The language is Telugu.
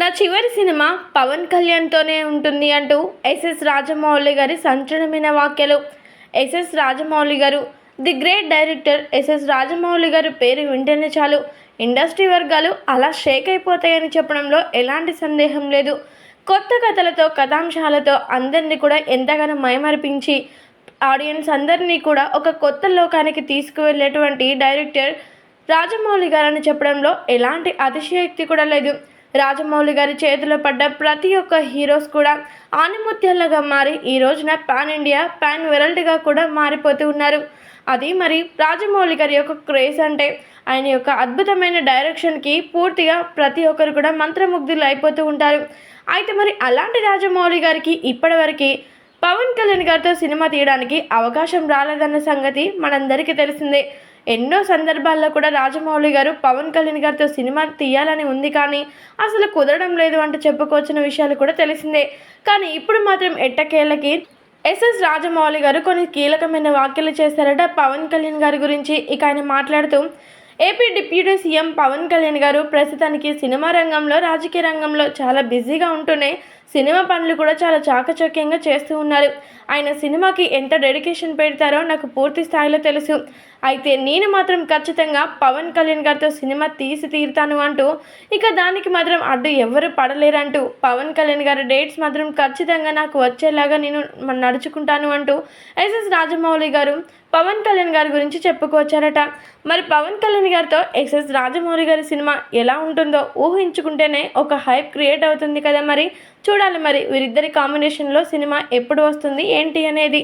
నా చివరి సినిమా పవన్ కళ్యాణ్తోనే ఉంటుంది అంటూ ఎస్ఎస్ రాజమౌళి గారి సంచలనమైన వ్యాఖ్యలు. ఎస్ఎస్ రాజమౌళి గారు the great director SS Rajamouli గారు పేరు వింటేనే చాలు. ఇండస్ట్రీ వర్గాలు అలా షేక్ అయిపోతాయని చెప్పడంలో ఎలాంటి సందేహం లేదు. కొత్త కథలతో కథాంశాలతో అందరినీ కూడా ఎంతగానో మైమరిపించి ఆడియన్స్ అందరినీ కూడా ఒక కొత్త లోకానికి తీసుకువెళ్ళేటువంటి డైరెక్టర్ రాజమౌళి గారని చెప్పడంలో ఎలాంటి అతిశయోక్తి కూడా లేదు. రాజమౌళి గారి చేతిలో పడ్డ ప్రతి ఒక్క హీరోస్ కూడా ఆనిముత్యాలుగా మారి ఈ రోజున పాన్ ఇండియా పాన్ వరల్డ్గా కూడా మారిపోతూ ఉన్నారు. అది మరి రాజమౌళి గారి యొక్క క్రేజ్ అంటే. ఆయన యొక్క అద్భుతమైన డైరెక్షన్కి పూర్తిగా ప్రతి ఒక్కరు కూడా మంత్రముగ్ధులు అయిపోతూ ఉంటారు. అయితే మరి అలాంటి రాజమౌళి గారికి ఇప్పటివరకు పవన్ కళ్యాణ్ గారితో సినిమా తీయడానికి అవకాశం రాలేదన్న సంగతి మనందరికీ తెలిసిందే. ఎన్నో సందర్భాల్లో కూడా రాజమౌళి గారు పవన్ కళ్యాణ్ గారితో సినిమా తీయాలని ఉంది కానీ అసలు కుదరడం లేదు అంటూ చెప్పుకోవచ్చిన విషయాలు కూడా తెలిసిందే. కానీ ఇప్పుడు మాత్రం ఎట్టకేళ్ళకి ఎస్ఎస్ రాజమౌళి గారు కొన్ని కీలకమైన వ్యాఖ్యలు చేశారట పవన్ కళ్యాణ్ గారి గురించి. ఇక ఆయన మాట్లాడుతూ AP deputy CM Pawan Kalyan గారు ప్రస్తుతానికి సినిమా రంగంలో రాజకీయ రంగంలో చాలా బిజీగా ఉంటూనే సినిమా పనులు కూడా చాలా చాకచక్యంగా చేస్తూ ఉన్నారు. ఆయన సినిమాకి ఎంత డెడికేషన్ పెడతారో నాకు పూర్తి స్థాయిలో తెలుసు. అయితే నేను మాత్రం ఖచ్చితంగా పవన్ కళ్యాణ్ గారితో సినిమా తీసి తీరుతాను అంటూ ఇక దానికి మాత్రం అడ్డు ఎవరు పడలేరంటూ పవన్ కళ్యాణ్ గారి డేట్స్ మాత్రం ఖచ్చితంగా నాకు వచ్చేలాగా నేను నడుచుకుంటాను అంటూ ఎస్ఎస్ రాజమౌళి గారు పవన్ కళ్యాణ్ గారి గురించి చెప్పుకొచ్చారట మరి పవన్ కళ్యాణ్ గారితో ఎస్ఎస్ రాజమౌళి గారి సినిమా ఎలా ఉంటుందో ఊహించుకుంటేనే ఒక హైప్ క్రియేట్ అవుతుంది కదా మరి. చూడాలి మరి వీరిద్దరి కాంబినేషన్లో సినిమా ఎప్పుడు వస్తుంది ఏంటి అనేది.